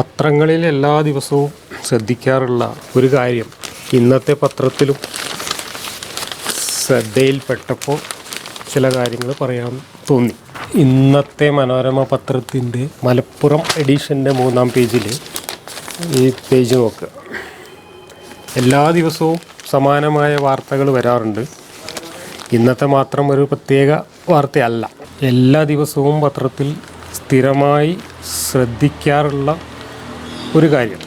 പത്രങ്ങളിൽ എല്ലാ ദിവസവും ശ്രദ്ധിക്കാറുള്ള ഒരു കാര്യം ഇന്നത്തെ പത്രത്തിലും ശ്രദ്ധയിൽപ്പെട്ടപ്പോൾ ചില കാര്യങ്ങൾ പറയാൻ തോന്നി. ഇന്നത്തെ മനോരമ പത്രത്തിന്റെ മലപ്പുറം എഡിഷന്റെ മൂന്നാം പേജിൽ ഈ പേജ് നോക്കുക എല്ലാ ദിവസവും സമാനമായ വാർത്തകൾ വരാറുണ്ട്. ഇന്നത്തെ മാത്രം ഒരു പ്രത്യേക വാർത്തയല്ല. എല്ലാ ദിവസവും പത്രത്തിൽ സ്ഥിരമായി ശ്രദ്ധിക്കാറുള്ള ഒരു കാര്യം.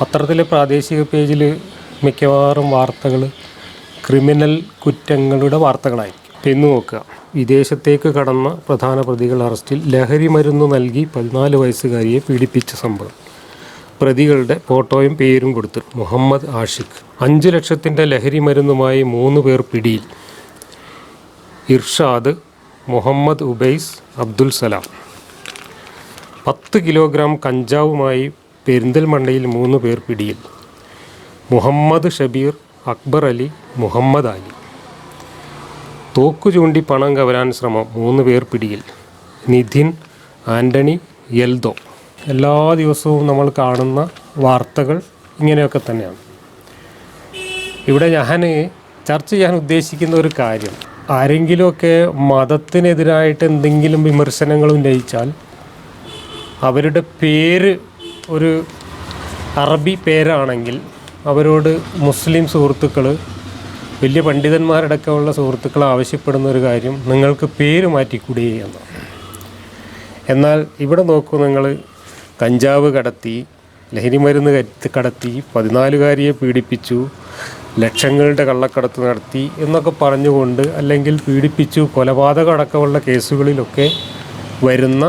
പത്രത്തിലെ പ്രാദേശിക പേജിൽ മിക്കവാറും വാർത്തകൾ ക്രിമിനൽ കുറ്റങ്ങളുടെ വാർത്തകളായിരിക്കും. ഇന്ന് നോക്കുക. വിദേശത്തേക്ക് കടന്ന പ്രധാന പ്രതികൾ അറസ്റ്റിൽ ലഹരി മരുന്ന് നൽകി പതിനാല് വയസ്സുകാരിയെ പീഡിപ്പിച്ച സംഭവം. പ്രതികളുടെ ഫോട്ടോയും പേരും കൊടുത്തു മുഹമ്മദ് ആഷിഖ്. അഞ്ച് ലക്ഷത്തിന്റെ ലഹരി മരുന്നുമായി മൂന്ന് പേർ പിടിയിൽ. ഇർഷാദ് മുഹമ്മദ് ഉബൈസ് അബ്ദുൽ സലാം. പത്ത് കിലോഗ്രാം കഞ്ചാവുമായി പെരിന്തൽമണ്ണയിൽ മൂന്ന് പേർ പിടിയിൽ. മുഹമ്മദ് ഷബീർ അക്ബർ അലി മുഹമ്മദ് അലി. തോക്കു ചൂണ്ടി പണം കവരാൻ ശ്രമം മൂന്ന് പേർ പിടിയിൽ. നിധിൻ ആന്റണി എൽദോ. എല്ലാ ദിവസവും നമ്മൾ കാണുന്ന വാർത്തകൾ ഇങ്ങനെയൊക്കെ തന്നെയാണ്. ഇവിടെ ഞാൻ ചർച്ച ചെയ്യാൻ ഉദ്ദേശിക്കുന്ന ഒരു കാര്യം. ആരെങ്കിലുമൊക്കെ മതത്തിനെതിരായിട്ട് എന്തെങ്കിലും വിമർശനങ്ങൾ ഉന്നയിച്ചാൽ അവരുടെ പേര് ഒരു അറബി പേരാണെങ്കിൽ അവരോട് മുസ്ലിം സുഹൃത്തുക്കൾ വലിയ പണ്ഡിതന്മാരടക്കമുള്ള സുഹൃത്തുക്കൾ ആവശ്യപ്പെടുന്ന ഒരു കാര്യം നിങ്ങൾക്ക് പേര് മാറ്റിക്കൂടി എന്നാണ്. എന്നാൽ ഇവിടെ നോക്കൂ നിങ്ങൾ കഞ്ചാവ് കടത്തി ലഹരി മരുന്ന് കരുത്ത് കടത്തി പതിനാലുകാരിയെ പീഡിപ്പിച്ചു ലക്ഷങ്ങളുടെ കള്ളക്കടത്ത് നടത്തി എന്നൊക്കെ പറഞ്ഞുകൊണ്ട് അല്ലെങ്കിൽ പീഡിപ്പിച്ചു കൊലപാതകം അടക്കമുള്ള കേസുകളിലൊക്കെ വരുന്ന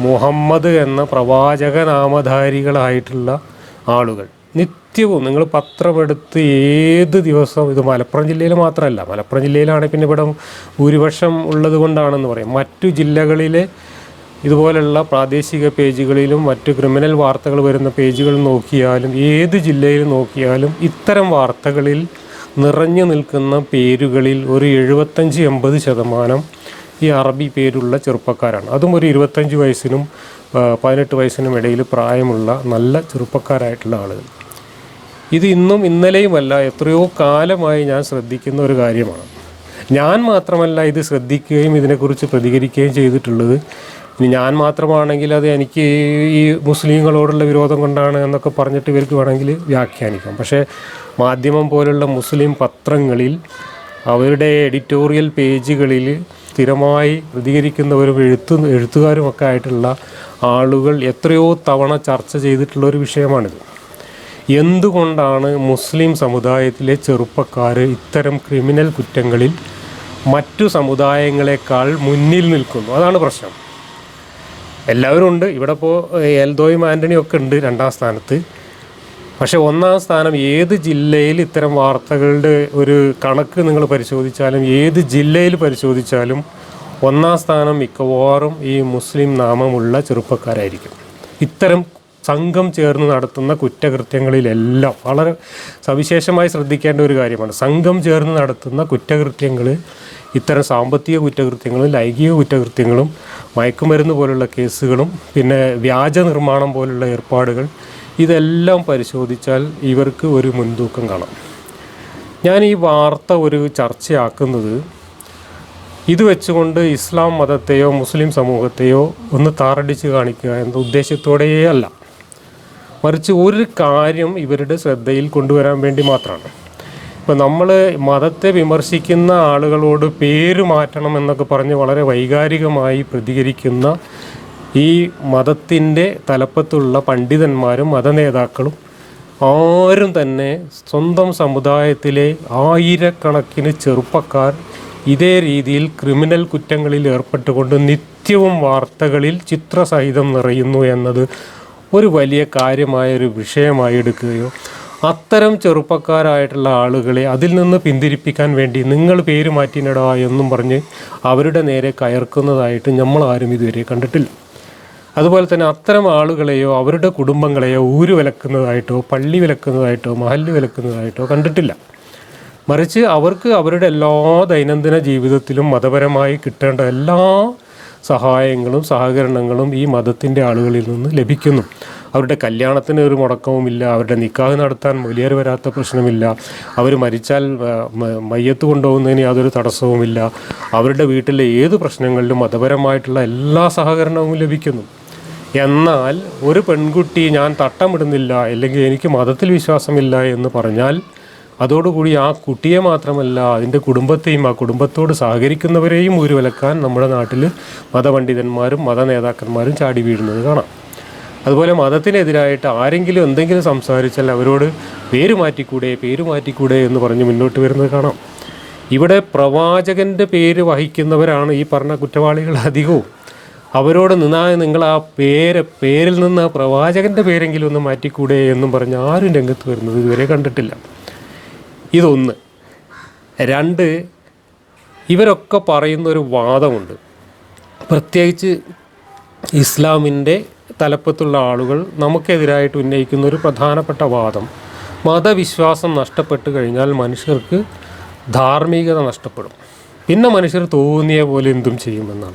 മുഹമ്മദ് എന്ന പ്രവാചകനാമധാരികളായിട്ടുള്ള ആളുകൾ. നിത്യവും നിങ്ങൾ പത്രമെടുത്ത് ഏത് ദിവസവും ഇത് മലപ്പുറം ജില്ലയിൽ മാത്രമല്ല മലപ്പുറം ജില്ലയിലാണ് പിന്നെ ഇവിടെ ഭൂരിപക്ഷം ഉള്ളത് കൊണ്ടാണെന്ന് പറയും. മറ്റു ജില്ലകളിലെ ഇതുപോലുള്ള പ്രാദേശിക പേജുകളിലും മറ്റ് ക്രിമിനൽ വാർത്തകൾ വരുന്ന പേജുകൾ നോക്കിയാലും ഏത് ജില്ലയിൽ നോക്കിയാലും ഇത്തരം വാർത്തകളിൽ നിറഞ്ഞു നിൽക്കുന്ന പേരുകളിൽ ഒരു എഴുപത്തഞ്ച് എൺപത് ശതമാനം ഈ അറബി പേരുള്ള ചെറുപ്പക്കാരാണ്. അതും ഒരു ഇരുപത്തഞ്ച് വയസ്സിനും പതിനെട്ട് വയസ്സിനും ഇടയിൽ പ്രായമുള്ള നല്ല ചെറുപ്പക്കാരായിട്ടുള്ള ആളുകൾ. ഇത് ഇന്നും ഇന്നലെയുമല്ല എത്രയോ കാലമായി ഞാൻ ശ്രദ്ധിക്കുന്ന ഒരു കാര്യമാണ്. ഞാൻ മാത്രമല്ല ഇത് ശ്രദ്ധിക്കുകയും ഇതിനെക്കുറിച്ച് പ്രതികരിക്കുകയും ചെയ്തിട്ടുള്ളത്. ഇനി ഞാൻ മാത്രമാണെങ്കിൽ അത് എനിക്ക് ഈ മുസ്ലിങ്ങളോടുള്ള വിരോധം കൊണ്ടാണ് എന്നൊക്കെ പറഞ്ഞിട്ട് ഇവർക്ക് വേണമെങ്കിൽ വ്യാഖ്യാനിക്കാം. പക്ഷേ മാധ്യമം പോലുള്ള മുസ്ലിം പത്രങ്ങളിൽ അവരുടെ എഡിറ്റോറിയൽ പേജുകളിൽ സ്ഥിരമായി പ്രതികരിക്കുന്നവരും എഴുത്തു എഴുത്തുകാരുമൊക്കെ ആയിട്ടുള്ള ആളുകൾ എത്രയോ തവണ ചർച്ച ചെയ്തിട്ടുള്ള ഒരു വിഷയമാണിത്. എന്തുകൊണ്ടാണ് മുസ്ലിം സമുദായത്തിലെ ചെറുപ്പക്കാർ ഇത്തരം ക്രിമിനൽ കുറ്റങ്ങളിൽ മറ്റു സമുദായങ്ങളെക്കാൾ മുന്നിൽ നിൽക്കുന്നു? അതാണ് പ്രശ്നം. എല്ലാവരും ഉണ്ട്. ഇവിടെ ഇപ്പോൾ എൽദോയും ആന്റണിയും ഒക്കെ ഉണ്ട് രണ്ടാം സ്ഥാനത്ത്. പക്ഷേ ഒന്നാം സ്ഥാനം ഏത് ജില്ലയിൽ ഇത്തരം വാർത്തകളുടെ ഒരു കണക്ക് നിങ്ങൾ പരിശോധിച്ചാലും ഏത് ജില്ലയിൽ പരിശോധിച്ചാലും ഒന്നാം സ്ഥാനം മിക്കവാറും ഈ മുസ്ലിം നാമമുള്ള ചെറുപ്പക്കാരായിരിക്കും. ഇത്തരം സംഘം ചേർന്ന് നടത്തുന്ന കുറ്റകൃത്യങ്ങളിലെല്ലാം വളരെ സവിശേഷമായി ശ്രദ്ധിക്കേണ്ട ഒരു കാര്യമാണ്. സംഘം ചേർന്ന് നടത്തുന്ന കുറ്റകൃത്യങ്ങൾ ഇത്തരം സാമ്പത്തിക കുറ്റകൃത്യങ്ങളും ലൈംഗിക കുറ്റകൃത്യങ്ങളും മയക്കുമരുന്ന് പോലുള്ള കേസുകളും പിന്നെ വ്യാജ നിർമ്മാണം പോലുള്ള ഏർപ്പാടുകൾ ഇതെല്ലാം പരിശോധിച്ചാൽ ഇവർക്ക് ഒരു മുൻതൂക്കം കാണാം. ഞാൻ ഈ വാർത്ത ഒരു ചർച്ചയാക്കുന്നത് ഇത് വെച്ചുകൊണ്ട് ഇസ്ലാം മതത്തെയോ മുസ്ലിം സമൂഹത്തെയോ ഒന്ന് താറടിച്ച് കാണിക്കുക എന്ന ഉദ്ദേശത്തോടെയേ അല്ല. മറിച്ച് ഒരു കാര്യം ഇവരുടെ ശ്രദ്ധയിൽ കൊണ്ടുവരാൻ വേണ്ടി മാത്രമാണ്. ഇപ്പം നമ്മൾ മതത്തെ വിമർശിക്കുന്ന ആളുകളോട് പേര് മാറ്റണം എന്നൊക്കെ പറഞ്ഞ് വളരെ വൈകാരികമായി പ്രതികരിക്കുന്ന ഈ മതത്തിന്റെ തലപ്പത്തുള്ള പണ്ഡിതന്മാരും മതനേതാക്കളും ആരും തന്നെ സ്വന്തം സമുദായത്തിലെ ആയിരക്കണക്കിന് ചെറുപ്പക്കാർ ഇതേ രീതിയിൽ ക്രിമിനൽ കുറ്റങ്ങളിൽ ഏർപ്പെട്ടുകൊണ്ട് നിത്യവും വാർത്തകളിൽ ചിത്രസഹിതം നിറയുന്നു എന്നത് ഒരു വലിയ കാര്യമായ ഒരു വിഷയമായി എടുക്കുകയോ അത്തരം ചെറുപ്പക്കാരായിട്ടുള്ള ആളുകളെ അതിൽ നിന്ന് പിന്തിരിപ്പിക്കാൻ വേണ്ടി നിങ്ങൾ പേര് മാറ്റിനടാ എന്നും പറഞ്ഞ് അവരുടെ നേരെ കയർക്കുന്നതായിട്ട് നമ്മൾ ആരും ഇതുവരെ കണ്ടിട്ടില്ല. അതുപോലെ തന്നെ അത്തരം ആളുകളെയോ അവരുടെ കുടുംബങ്ങളെയോ ഊര് വിലക്കുന്നതായിട്ടോ പള്ളി വിലക്കുന്നതായിട്ടോ മഹല്ല് വിലക്കുന്നതായിട്ടോ കണ്ടിട്ടില്ല. മറിച്ച് അവർക്ക് അവരുടെ എല്ലാ ദൈനംദിന ജീവിതത്തിലും മതപരമായി കിട്ടേണ്ട എല്ലാ സഹായങ്ങളും സഹകരണങ്ങളും ഈ മതത്തിന്റെ ആളുകളിൽ നിന്ന് ലഭിക്കുന്നു. അവരുടെ കല്യാണത്തിന് ഒരു മുടക്കവുമില്ല അവരുടെ നിക്കാഹ് നടത്താൻ മൊലിയർ വരാത്ത പ്രശ്നമില്ല അവർ മരിച്ചാൽ മയ്യത്ത് കൊണ്ടുപോകുന്നതിന് യാതൊരു തടസ്സവുമില്ല. അവരുടെ വീട്ടിലെ ഏത് പ്രശ്നങ്ങളിലും മതപരമായിട്ടുള്ള എല്ലാ സഹകരണവും ലഭിക്കുന്നു. എന്നാൽ ഒരു പെൺകുട്ടി ഞാൻ തട്ടമിടുന്നില്ല അല്ലെങ്കിൽ എനിക്ക് മതത്തിൽ വിശ്വാസമില്ല എന്ന് പറഞ്ഞാൽ അതോടുകൂടി ആ കുട്ടിയെ മാത്രമല്ല അതിന്റെ കുടുംബത്തെയും ആ കുടുംബത്തോട് സഹകരിക്കുന്നവരെയും ഊരുവലക്കാൻ നമ്മുടെ നാട്ടിൽ മതപണ്ഡിതന്മാരും മത നേതാക്കന്മാരും ചാടി വീഴുന്നത് കാണാം. അതുപോലെ മതത്തിനെതിരായിട്ട് ആരെങ്കിലും എന്തെങ്കിലും സംസാരിച്ചാൽ അവരോട് പേര് മാറ്റിക്കൂടെ പേര് മാറ്റിക്കൂടെ എന്ന് പറഞ്ഞ് മുന്നോട്ട് വരുന്നത് കാണാം. ഇവിടെ പ്രവാചകന്റെ പേര് വഹിക്കുന്നവരാണ് ഈ പറഞ്ഞ കുറ്റവാളികൾ അധികവും. അവരോട് നിന്നാ നിങ്ങൾ ആ പേര് പേരിൽ നിന്ന് ആ പ്രവാചകന്റെ പേരെങ്കിലും ഒന്ന് മാറ്റിക്കൂടെ എന്നും പറഞ്ഞ് ആരും രംഗത്ത് വരുന്നത് ഇതുവരെ കണ്ടിട്ടില്ല. ഇതൊന്ന്. രണ്ട് ഇവരൊക്കെ പറയുന്ന ഒരു വാദമുണ്ട്. പ്രത്യേകിച്ച് ഇസ്ലാമിന്റെ തലപ്പത്തുള്ള ആളുകൾ നമുക്കെതിരായിട്ട് ഉന്നയിക്കുന്ന ഒരു പ്രധാനപ്പെട്ട വാദം. മതവിശ്വാസം നഷ്ടപ്പെട്ട് കഴിഞ്ഞാൽ മനുഷ്യർക്ക് ധാർമ്മികത നഷ്ടപ്പെടും. പിന്നെ മനുഷ്യർ തോന്നിയ പോലെ എന്തും ചെയ്യുമെന്നാണ്.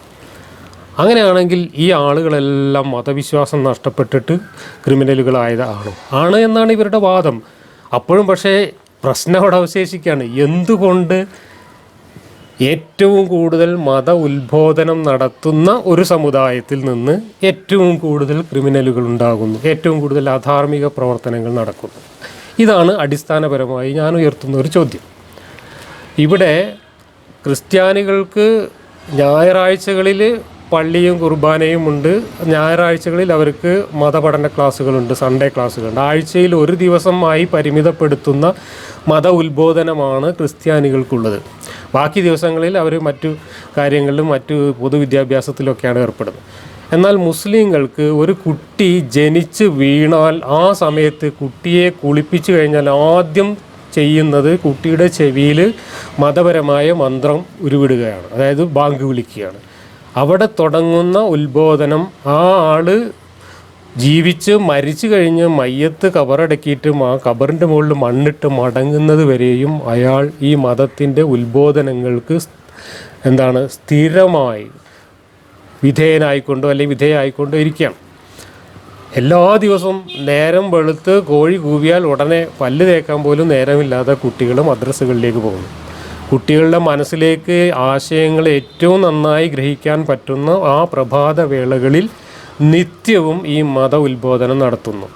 അങ്ങനെയാണെങ്കിൽ ഈ ആളുകളെല്ലാം മതവിശ്വാസം നഷ്ടപ്പെട്ടിട്ട് ക്രിമിനലുകളായതാണോ. ആണ് എന്നാണ് ഇവരുടെ വാദം. അപ്പോഴും പക്ഷേ പ്രശ്നം അവിടെ അവശേഷിക്കുകയാണ്. എന്തുകൊണ്ട് ഏറ്റവും കൂടുതൽ മത ഉത്ബോധനം നടത്തുന്ന ഒരു സമുദായത്തിൽ നിന്ന് ഏറ്റവും കൂടുതൽ ക്രിമിനലുകൾ ഉണ്ടാകുന്നു ഏറ്റവും കൂടുതൽ അധാർമിക പ്രവർത്തനങ്ങൾ നടക്കുന്നു? ഇതാണ് അടിസ്ഥാനപരമായി ഞാൻ ഉയർത്തുന്ന ഒരു ചോദ്യം. ഇവിടെ ക്രിസ്ത്യാനികൾക്ക് ഞായറാഴ്ചകളിൽ പള്ളിയും കുർബാനയും ഉണ്ട്. ഞായറാഴ്ചകളിൽ അവർക്ക് മതപഠന ക്ലാസ്സുകളുണ്ട് സൺഡേ ക്ലാസ്സുകളുണ്ട്. ആഴ്ചയിൽ ഒരു ദിവസമായി പരിമിതപ്പെടുത്തുന്ന മത ഉത്ബോധനമാണ് ക്രിസ്ത്യാനികൾക്കുള്ളത്. ബാക്കി ദിവസങ്ങളിൽ അവർ മറ്റു കാര്യങ്ങളിലും മറ്റു പൊതുവിദ്യാഭ്യാസത്തിലൊക്കെയാണ് ഏർപ്പെടുന്നത്. എന്നാൽ മുസ്ലിങ്ങൾക്ക് ഒരു കുട്ടി ജനിച്ച് വീണാൽ ആ സമയത്ത് കുട്ടിയെ കുളിപ്പിച്ചു കഴിഞ്ഞാൽ ആദ്യം ചെയ്യുന്നത് കുട്ടിയുടെ ചെവിയിൽ മതപരമായ മന്ത്രം ഉരുവിടുകയാണ്. അതായത് ബാങ്ക് വിളിക്കുകയാണ്. അവിടെ തുടങ്ങുന്ന ഉത്ബോധനം ആ ആൾ ജീവിച്ച് മരിച്ചു കഴിഞ്ഞ് മയ്യത്ത് കബറടക്കിയിട്ടും ആ കബറിന്റെ മുകളിൽ മണ്ണിട്ട് മടങ്ങുന്നത് വരെയും അയാൾ ഈ മതത്തിന്റെ ഉത്ബോധനങ്ങൾക്ക് എന്താണ് സ്ഥിരമായി വിധേയനായിക്കൊണ്ടോ അല്ലെങ്കിൽ വിധേയമായിക്കൊണ്ടോ ഇരിക്കുകയാണ് എല്ലാ ദിവസവും നേരം വെളുത്ത് കോഴി കൂവിയാൽ ഉടനെ പല്ല് തേക്കാൻ പോലും നേരമില്ലാതെ കുട്ടികൾ മദ്രസകളിലേക്ക് പോകുന്നു. കുട്ടികളുടെ മനസ്സിലേക്ക് ആശയങ്ങൾ ഏറ്റവും നന്നായി ഗ്രഹിക്കാൻ പറ്റുന്ന ആ പ്രഭാത വേളകളിൽ നിത്യവും ഈ മത ഉത്ബോധനം നടത്തുന്നു.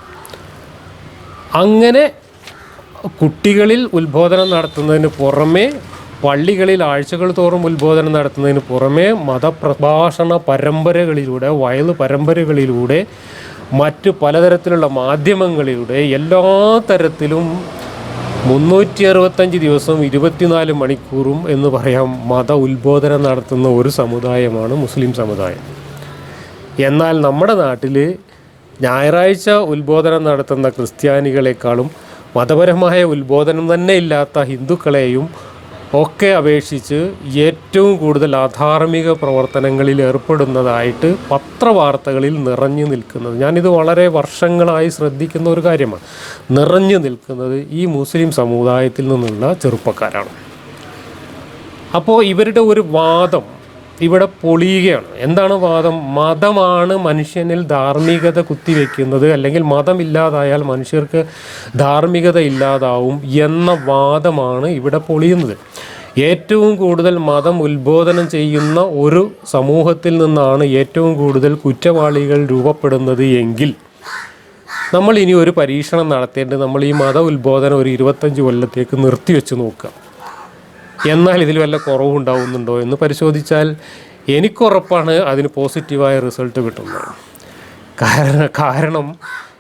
അങ്ങനെ കുട്ടികളിൽ ഉത്ബോധനം നടത്തുന്നതിന് പുറമേ പള്ളികളിൽ ആഴ്ചകൾ തോറും ഉത്ബോധനം നടത്തുന്നതിന് പുറമേ മതപ്രഭാഷണ പരമ്പരകളിലൂടെ വയൽ പരമ്പരകളിലൂടെ മറ്റ് പലതരത്തിലുള്ള മാധ്യമങ്ങളിലൂടെ എല്ലാ തരത്തിലും മുന്നൂറ്റി അറുപത്തഞ്ച് ദിവസവും ഇരുപത്തിനാല് മണിക്കൂറും എന്ന് പറയാം മത ഉത്ബോധനം നടത്തുന്ന ഒരു സമുദായമാണ് മുസ്ലിം സമുദായം. എന്നാൽ നമ്മുടെ നാട്ടിൽ ഞായറാഴ്ച ഉത്ബോധനം നടത്തുന്ന ക്രിസ്ത്യാനികളെക്കാളും മതപരമായ ഉത്ബോധനം തന്നെ ഇല്ലാത്ത ഹിന്ദുക്കളെയും ഒക്കെ അപേക്ഷിച്ച് ഏറ്റവും കൂടുതൽ അധാർമിക പ്രവർത്തനങ്ങളിൽ ഏർപ്പെടുന്നതായിട്ട് പത്രവാർത്തകളിൽ നിറഞ്ഞു നിൽക്കുന്നത്. ഞാനിത് വളരെ വർഷങ്ങളായി ശ്രദ്ധിക്കുന്ന ഒരു കാര്യമാണ്. നിറഞ്ഞു നിൽക്കുന്നത് ഈ മുസ്ലിം സമുദായത്തിൽ നിന്നുള്ള ചെറുപ്പക്കാരാണ്. അപ്പോൾ ഇവരുടെ ഒരു വാദം ഇവിടെ പൊളിയുകയാണ്. എന്താണ് വാദം? മതമാണ് മനുഷ്യനിൽ ധാർമ്മികത കുത്തിവെക്കുന്നത് അല്ലെങ്കിൽ മതമില്ലാതായാൽ മനുഷ്യർക്ക് ധാർമ്മികത ഇല്ലാതാവും എന്ന വാദമാണ് ഇവിടെ പൊളിയുന്നത്. ഏറ്റവും കൂടുതൽ മതം ഉത്ബോധനം ചെയ്യുന്ന ഒരു സമൂഹത്തിൽ നിന്നാണ് ഏറ്റവും കൂടുതൽ കുറ്റവാളികൾ രൂപപ്പെടുന്നത് എങ്കിൽ നമ്മൾ ഇനി ഒരു പരീക്ഷണം നടത്തേണ്ടത് നമ്മൾ ഈ മത ഉത്ബോധനം ഒരു ഇരുപത്തഞ്ച് കൊല്ലത്തേക്ക് നിർത്തിവെച്ച് നോക്കുക. എന്നാൽ ഇതിൽ വല്ല കുറവുണ്ടാവുന്നുണ്ടോ എന്ന് പരിശോധിച്ചാൽ എനിക്കുറപ്പാണ് അതിന് പോസിറ്റീവായ റിസൾട്ട് കിട്ടുന്നത്. കാരണം കാരണം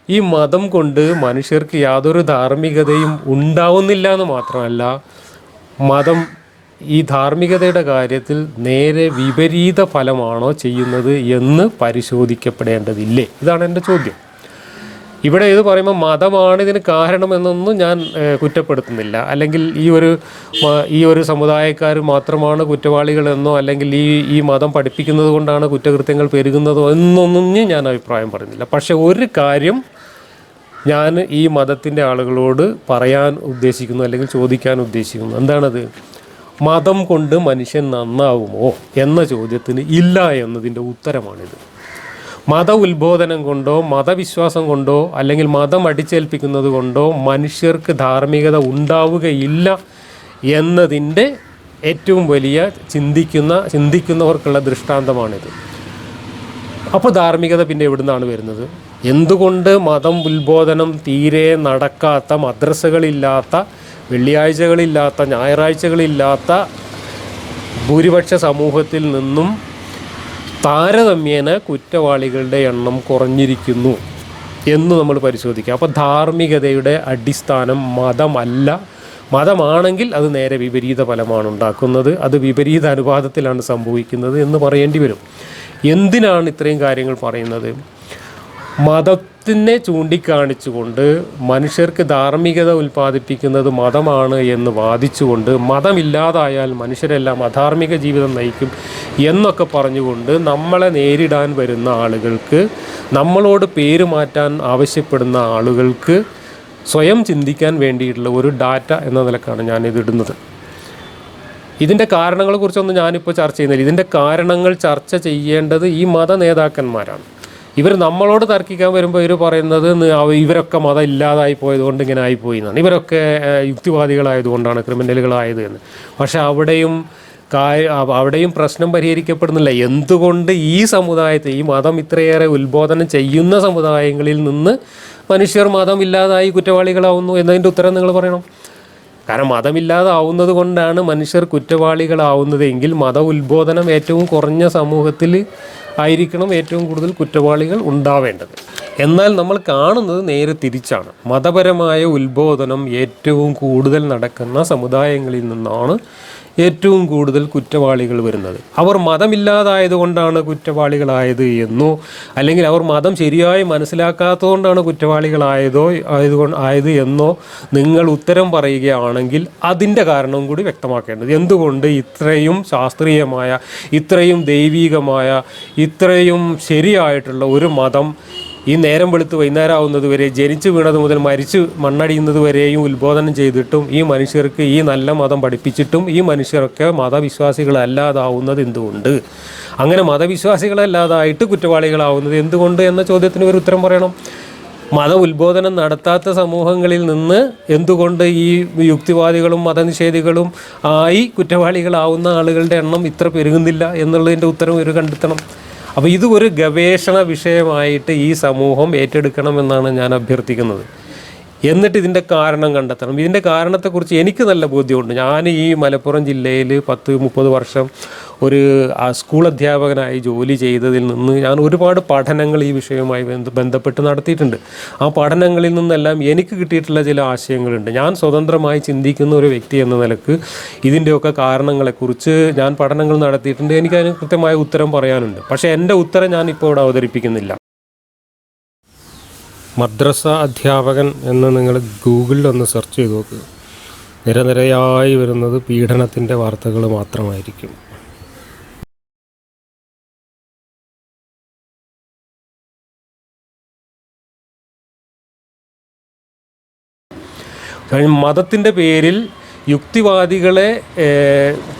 ഈ മതം കൊണ്ട് മനുഷ്യർക്ക് യാതൊരു ധാർമ്മികതയും ഉണ്ടാവുന്നില്ല എന്ന് മാത്രമല്ല മതം ഈ ധാർമ്മികതയുടെ കാര്യത്തിൽ നേരെ വിപരീത ഫലമാണോ ചെയ്യുന്നത് എന്ന് പരിശോധിക്കപ്പെടേണ്ടതില്ലേ? ഇതാണ് എന്റെ ചോദ്യം. ഇവിടെ ഇത് പറയുമ്പോൾ മതമാണ് ഇതിന് കാരണമെന്നൊന്നും ഞാൻ കുറ്റപ്പെടുത്തുന്നില്ല. അല്ലെങ്കിൽ ഈ ഒരു ഈ ഒരു സമുദായക്കാർ മാത്രമാണ് കുറ്റവാളികളെന്നോ അല്ലെങ്കിൽ ഈ ഈ മതം പഠിപ്പിക്കുന്നത് കൊണ്ടാണ് കുറ്റകൃത്യങ്ങൾ പെരുകുന്നതോ എന്നൊന്നും ഞാൻ അഭിപ്രായം പറയുന്നില്ല. പക്ഷെ ഒരു കാര്യം ഞാൻ ഈ മതത്തിന്റെ ആളുകളോട് പറയാൻ ഉദ്ദേശിക്കുന്നു അല്ലെങ്കിൽ ചോദിക്കാൻ ഉദ്ദേശിക്കുന്നു. എന്താണത്? മതം കൊണ്ട് മനുഷ്യൻ നന്നാവുമോ എന്ന ചോദ്യത്തിന് ഇല്ല എന്നതിന്റെ ഉത്തരമാണിത്. മത ഉത്ബോധനം കൊണ്ടോ മതവിശ്വാസം കൊണ്ടോ അല്ലെങ്കിൽ മതം അടിച്ചേൽപ്പിക്കുന്നത് കൊണ്ടോ മനുഷ്യർക്ക് ധാർമ്മികത ഉണ്ടാവുകയില്ല എന്നതിന്റെ ഏറ്റവും വലിയ ചിന്തിക്കുന്ന ചിന്തിക്കുന്നവർക്കുള്ള ദൃഷ്ടാന്തമാണിത്. അപ്പോൾ ധാർമ്മികത പിന്നെ എവിടുന്നാണ് വരുന്നത്? എന്തുകൊണ്ട് മതം ഉത്ബോധനം തീരെ നടക്കാത്ത മദ്രസകളില്ലാത്ത വെള്ളിയാഴ്ചകളില്ലാത്ത ഞായറാഴ്ചകളില്ലാത്ത ഭൂരിപക്ഷ സമൂഹത്തിൽ നിന്നും താരതമ്യേന കുറ്റവാളികളുടെ എണ്ണം കുറഞ്ഞിരിക്കുന്നു എന്ന് നമ്മൾ പരിശോധിക്കുക അപ്പോൾ ധാർമ്മികതയുടെ അടിസ്ഥാനം മതമല്ല. മതമാണെങ്കിൽ അത് നേരെ വിപരീത ഫലമാണ് ഉണ്ടാക്കുന്നത്. അത് വിപരീത അനുപാതത്തിലാണ് സംഭവിക്കുന്നത് എന്ന് പറയേണ്ടി വരും. എന്തിനാണ് ഇത്രയും കാര്യങ്ങൾ പറയുന്നത്? മതത്തിനെ ചൂണ്ടിക്കാണിച്ചുകൊണ്ട് മനുഷ്യർക്ക് ധാർമ്മികത ഉൽപ്പാദിപ്പിക്കുന്നത് മതമാണ് എന്ന് വാദിച്ചുകൊണ്ട് മതമില്ലാതായാൽ മനുഷ്യരെല്ലാം അധാർമിക ജീവിതം നയിക്കും എന്നൊക്കെ പറഞ്ഞുകൊണ്ട് നമ്മളെ നേരിടാൻ വരുന്ന ആളുകൾക്ക് നമ്മളോട് പേര് മാറ്റാൻ ആവശ്യപ്പെടുന്ന ആളുകൾക്ക് സ്വയം ചിന്തിക്കാൻ വേണ്ടിയിട്ടുള്ള ഒരു ഡാറ്റ എന്ന നിലക്കാണ് ഞാനിത് ഇടുന്നത്. ഇതിന്റെ കാരണങ്ങളെക്കുറിച്ചൊന്നും ഞാനിപ്പോൾ ചർച്ച ചെയ്യുന്നില്ല. ഇതിന്റെ കാരണങ്ങൾ ചർച്ച ചെയ്യേണ്ടത് ഈ മത നേതാക്കന്മാരാണ്. ഇവർ നമ്മളോട് തർക്കിക്കാൻ വരുമ്പോൾ ഇവർ പറയുന്നത് ഇവരൊക്കെ മതം ഇല്ലാതായി പോയതുകൊണ്ട് ഇങ്ങനെ ആയിപ്പോയി എന്നാണ്. ഇവരൊക്കെ യുക്തിവാദികളായതുകൊണ്ടാണ് ക്രിമിനലുകളായത് എന്ന്. പക്ഷെ അവിടെയും കാ- അവിടെയും പ്രശ്നം പരിഹരിക്കപ്പെടുന്നില്ല. എന്തുകൊണ്ട് ഈ സമുദായത്തെ ഈ മതം ഇത്രയേറെ ഉത്ബോധനം ചെയ്യുന്ന സമുദായങ്ങളിൽ നിന്ന് മനുഷ്യർ മതം ഇല്ലാതായി കുറ്റവാളികളാവുന്നു എന്നതിന്റെ ഉത്തരം നിങ്ങൾ പറയണം. കാരണം മതമില്ലാതാവുന്നത് കൊണ്ടാണ് മനുഷ്യർ കുറ്റവാളികളാവുന്നതെങ്കിൽ മത ഉത്ബോധനം ഏറ്റവും കുറഞ്ഞ സമൂഹത്തിൽ ആയിരിക്കണം ഏറ്റവും കൂടുതൽ കുറ്റവാളികൾ ഉണ്ടാവേണ്ടത്. എന്നാൽ നമ്മൾ കാണുന്നത് നേരെ തിരിച്ചാണ്. മതപരമായ ഉത്ബോധനം ഏറ്റവും കൂടുതൽ നടക്കുന്ന സമുദായങ്ങളിൽ നിന്നാണ് ഏറ്റവും കൂടുതൽ കുറ്റവാളികൾ വരുന്നത്. അവർ മതമില്ലാതായതുകൊണ്ടാണ് കുറ്റവാളികളായത് എന്നോ അല്ലെങ്കിൽ അവർ മതം ശരിയായി മനസ്സിലാക്കാത്തതുകൊണ്ടാണ് കുറ്റവാളികളായതോ ആയതുകൊണ്ട് ആയത് എന്നോ നിങ്ങൾ ഉത്തരം പറയുകയാണെങ്കിൽ അതിന്റെ കാരണവും കൂടി വ്യക്തമാക്കേണ്ടത്. എന്തുകൊണ്ട് ഇത്രയും ശാസ്ത്രീയമായ ഇത്രയും ദൈവീകമായ ഇത്രയും ശരിയായിട്ടുള്ള ഒരു മതം ഈ നേരം വെളുത്ത് വൈകുന്നേരം ആവുന്നത് വരെ ജനിച്ചു വീണത് മുതൽ മരിച്ചു മണ്ണടിയുന്നത് വരെയും ഉത്ബോധനം ചെയ്തിട്ടും ഈ മനുഷ്യർക്ക് ഈ നല്ല മതം പഠിപ്പിച്ചിട്ടും ഈ മനുഷ്യരൊക്കെ മതവിശ്വാസികളല്ലാതാവുന്നത് എന്തുകൊണ്ട്? അങ്ങനെ മതവിശ്വാസികളല്ലാതായിട്ട് കുറ്റവാളികളാവുന്നത് എന്തുകൊണ്ട് എന്ന ചോദ്യത്തിന് ഒരു ഉത്തരം പറയണം. മത ഉത്ബോധനം നടത്താത്ത സമൂഹങ്ങളിൽ നിന്ന് എന്തുകൊണ്ട് ഈ യുക്തിവാദികളും മതനിഷേധികളും ആയി കുറ്റവാളികളാവുന്ന ആളുകളുടെ എണ്ണം ഇത്ര പെരുകുന്നില്ല എന്നുള്ളതിന്റെ ഉത്തരം ഒരു കണ്ടെത്തണം. അപ്പോൾ ഇത് ഒരു ഗവേഷണ വിഷയമായിട്ട് ഈ സമൂഹം ഏറ്റെടുക്കണമെന്നാണ് ഞാൻ അഭ്യർത്ഥിക്കുന്നത്. എന്നിട്ട് ഇതിന്റെ കാരണം കണ്ടെത്തണം. ഇതിന്റെ കാരണത്തെക്കുറിച്ച് എനിക്ക് നല്ല ബോധ്യമുണ്ട്. ഞാൻ ഈ മലപ്പുറം ജില്ലയിൽ പത്ത് മുപ്പത് വർഷം ഒരു സ്കൂൾ അധ്യാപകനായി ജോലി ചെയ്തതിൽ നിന്ന് ഞാൻ ഒരുപാട് പഠനങ്ങൾ ഈ വിഷയവുമായി ബന്ധപ്പെട്ട് നടത്തിയിട്ടുണ്ട്. ആ പഠനങ്ങളിൽ നിന്നെല്ലാം എനിക്ക് കിട്ടിയിട്ടുള്ള ചില ആശയങ്ങളുണ്ട്. ഞാൻ സ്വതന്ത്രമായി ചിന്തിക്കുന്ന ഒരു വ്യക്തി എന്ന നിലയ്ക്ക് ഇതിന്റെയൊക്കെ കാരണങ്ങളെക്കുറിച്ച് ഞാൻ പഠനങ്ങൾ നടത്തിയിട്ടുണ്ട്. എനിക്ക് അതിന് കൃത്യമായ ഉത്തരം പറയാനുണ്ട്. പക്ഷേ എന്റെ ഉത്തരം ഞാൻ ഇപ്പോൾ ഇവിടെ അവതരിപ്പിക്കുന്നില്ല. മദ്രസ അധ്യാപകൻ എന്ന് നിങ്ങൾ ഗൂഗിളിൽ ഒന്ന് സെർച്ച് ചെയ്ത് നോക്കുക നിരനിരയായി വരുന്നത് പീഡനത്തിന്റെ വാർത്തകൾ മാത്രമായിരിക്കും. കാരണം മതത്തിന്റെ പേരിൽ യുക്തിവാദികളെ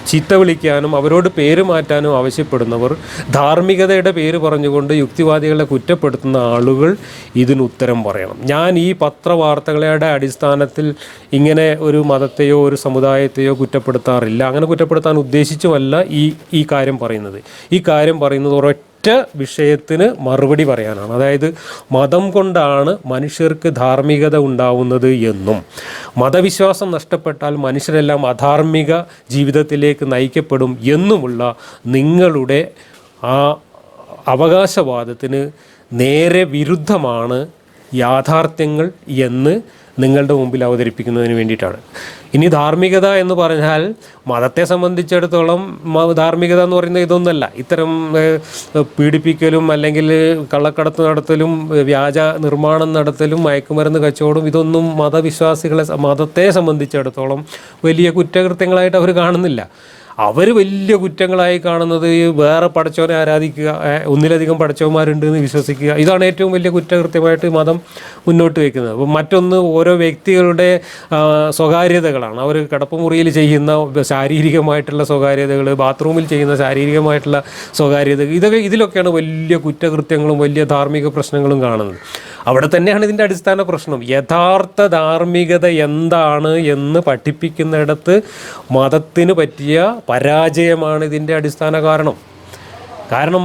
ചീത്ത വിളിക്കാനും അവരോട് പേര് മാറ്റാനും ആവശ്യപ്പെടുന്നവർ ധാർമ്മികതയുടെ പേര് പറഞ്ഞുകൊണ്ട് യുക്തിവാദികളെ കുറ്റപ്പെടുത്തുന്ന ആളുകൾ ഇതിന് ഉത്തരം പറയണം. ഞാൻ ഈ പത്രവാർത്തകളുടെ അടിസ്ഥാനത്തിൽ ഇങ്ങനെ ഒരു മതത്തെയോ ഒരു സമുദായത്തെയോ കുറ്റപ്പെടുത്താറില്ല. അങ്ങനെ കുറ്റപ്പെടുത്താൻ ഉദ്ദേശിച്ചുമല്ല ഈ ഈ കാര്യം പറയുന്നത്. ഈ കാര്യം പറയുന്നത് ഒരൊറ്റ വിഷയത്തിന് മറുപടി പറയാനാണ്. അതായത് മതം കൊണ്ടാണ് മനുഷ്യർക്ക് ധാർമ്മികത ഉണ്ടാവുന്നത് എന്നും. മതവിശ്വാസം നഷ്ടപ്പെട്ടാൽ മനുഷ്യരെല്ലാം അധാർമിക ജീവിതത്തിലേക്ക് നയിക്കപ്പെടും എന്നുമുള്ള നിങ്ങളുടെ ആ അവകാശവാദത്തിന് നേരെ വിരുദ്ധമാണ് യാഥാർത്ഥ്യങ്ങൾ എന്ന് നിങ്ങളുടെ മുമ്പിൽ അവതരിപ്പിക്കുന്നതിന് വേണ്ടിയിട്ടാണ്. ഇനി ധാർമ്മികത എന്ന് പറഞ്ഞാൽ മതത്തെ സംബന്ധിച്ചിടത്തോളം ധാർമ്മികത എന്ന് പറയുന്നത് ഇതൊന്നല്ല. ഇത്തരം പീഡിപ്പിക്കലും അല്ലെങ്കിൽ കള്ളക്കടത്ത് നടത്തലും വ്യാജ നിർമ്മാണം നടത്തലും മയക്കുമരുന്ന് കച്ചവടം ഇതൊന്നും മതവിശ്വാസികളെ മതത്തെ സംബന്ധിച്ചിടത്തോളം വലിയ കുറ്റകൃത്യങ്ങളായിട്ട് അവർ കാണുന്നില്ല. അവർ വലിയ കുറ്റങ്ങളായി കാണുന്നത് വേറെ പടച്ചവനെ ആരാധിക്കുക ഒന്നിലധികം പടച്ചവന്മാരുണ്ട് എന്ന് വിശ്വസിക്കുക. ഇതാണ് ഏറ്റവും വലിയ കുറ്റകൃത്യമായിട്ട് മതം മുന്നോട്ട് വയ്ക്കുന്നത് അപ്പോൾ മറ്റൊന്ന് ഓരോ വ്യക്തികളുടെ സ്വകാര്യതകളാണ്. അവർ കിടപ്പുമുറിയിൽ ചെയ്യുന്ന ശാരീരികമായിട്ടുള്ള സ്വകാര്യതകൾ ബാത്റൂമിൽ ചെയ്യുന്ന ശാരീരികമായിട്ടുള്ള സ്വകാര്യത ഇതൊക്കെ ഇതിലൊക്കെയാണ് വലിയ കുറ്റകൃത്യങ്ങളും വലിയ ധാർമ്മിക പ്രശ്നങ്ങളും കാണുന്നത്. അവിടെ തന്നെയാണ് ഇതിന്റെ അടിസ്ഥാന പ്രശ്നം. യഥാർത്ഥ ധാർമ്മികത എന്താണ് എന്ന് പഠിപ്പിക്കുന്നിടത്ത് മതത്തിന് പറ്റിയ പരാജയമാണ് ഇതിന്റെ അടിസ്ഥാന കാരണം. കാരണം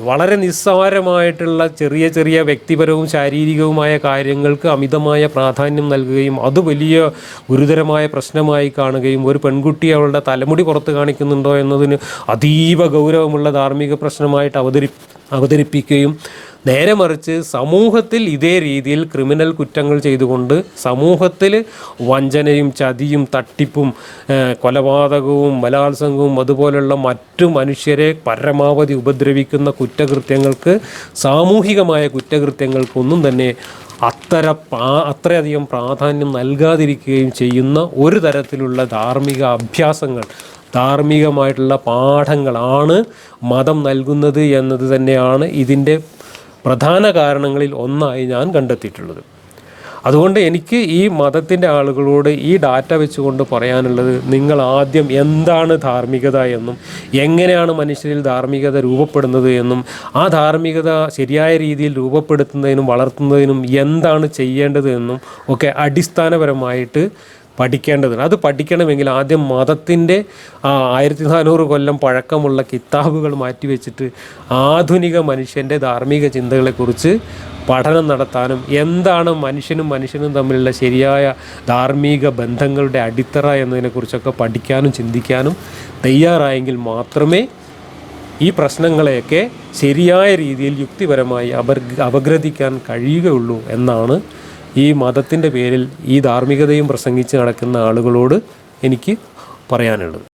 വളരെ നിസ്സാരമായിട്ടുള്ള ചെറിയ ചെറിയ വ്യക്തിപരവും ശാരീരികവുമായ കാര്യങ്ങൾക്ക് അമിതമായ പ്രാധാന്യം നൽകുകയും അത് വലിയ ഗുരുതരമായ പ്രശ്നമായി കാണുകയും ഒരു പെൺകുട്ടി അവളുടെ തലമുടി പുറത്ത് കാണിക്കുന്നുണ്ടോ എന്നതിന് അതീവ ഗൗരവമുള്ള ധാർമ്മിക പ്രശ്നമായിട്ട് അവതരി അവതരിപ്പിക്കുകയും നേരെ മറിച്ച് സമൂഹത്തിൽ ഇതേ രീതിയിൽ ക്രിമിനൽ കുറ്റങ്ങൾ ചെയ്തുകൊണ്ട് സമൂഹത്തിൽ വഞ്ചനയും ചതിയും തട്ടിപ്പും കൊലപാതകവും ബലാത്സംഗവും അതുപോലുള്ള മറ്റു മനുഷ്യരെ പരമാവധി ഉപദ്രവിക്കുന്ന കുറ്റകൃത്യങ്ങൾക്ക് സാമൂഹികമായ കുറ്റകൃത്യങ്ങൾക്കൊന്നും തന്നെ അത്തര അത്രയധികം പ്രാധാന്യം നൽകാതിരിക്കുകയും ചെയ്യുന്ന ഒരു തരത്തിലുള്ള ധാർമ്മിക അഭ്യാസങ്ങൾ ധാർമ്മികമായിട്ടുള്ള പാഠങ്ങളാണ് മതം നൽകുന്നത് എന്നത് തന്നെയാണ് ഇതിന്റെ പ്രധാന കാരണങ്ങളിൽ ഒന്നായി ഞാൻ കണ്ടെത്തിയിട്ടുള്ളത്. അതുകൊണ്ട് എനിക്ക് ഈ മതത്തിന്റെ ആളുകളോട് ഈ ഡാറ്റ വെച്ചുകൊണ്ട് പറയാനുള്ളത് നിങ്ങൾ ആദ്യം എന്താണ് ധാർമ്മികത എന്നും എങ്ങനെയാണ് മനുഷ്യരിൽ ധാർമ്മികത രൂപപ്പെടുന്നത് എന്നും ആ ധാർമ്മികത ശരിയായ രീതിയിൽ രൂപപ്പെടുത്തുന്നതിനും വളർത്തുന്നതിനും എന്താണ് ചെയ്യേണ്ടത് എന്നും ഒക്കെ അടിസ്ഥാനപരമായിട്ട് പഠിക്കേണ്ടതുണ്ട് അത് പഠിക്കണമെങ്കിൽ ആദ്യം മതത്തിന്റെ ആയിരത്തി നാനൂറ് കൊല്ലം പഴക്കമുള്ള കിതാബുകൾ മാറ്റിവെച്ചിട്ട് ആധുനിക മനുഷ്യന്റെ ധാർമ്മിക ചിന്തകളെക്കുറിച്ച് പഠനം നടത്താനും എന്താണ് മനുഷ്യനും മനുഷ്യനും തമ്മിലുള്ള ശരിയായ ധാർമ്മിക ബന്ധങ്ങളുടെ അടിത്തറ എന്നതിനെക്കുറിച്ചൊക്കെ പഠിക്കാനും ചിന്തിക്കാനും തയ്യാറായെങ്കിൽ മാത്രമേ ഈ പ്രശ്നങ്ങളെയൊക്കെ ശരിയായ രീതിയിൽ യുക്തിപരമായി അപർ അപഗ്രഥിക്കാൻ കഴിയുകയുള്ളൂ എന്നാണ് ഈ മതത്തിന്റെ പേരിൽ ഈ ധാർമ്മികതയും പ്രസംഗിച്ച് നടക്കുന്ന ആളുകളോട് എനിക്ക് പറയാനുള്ളത്.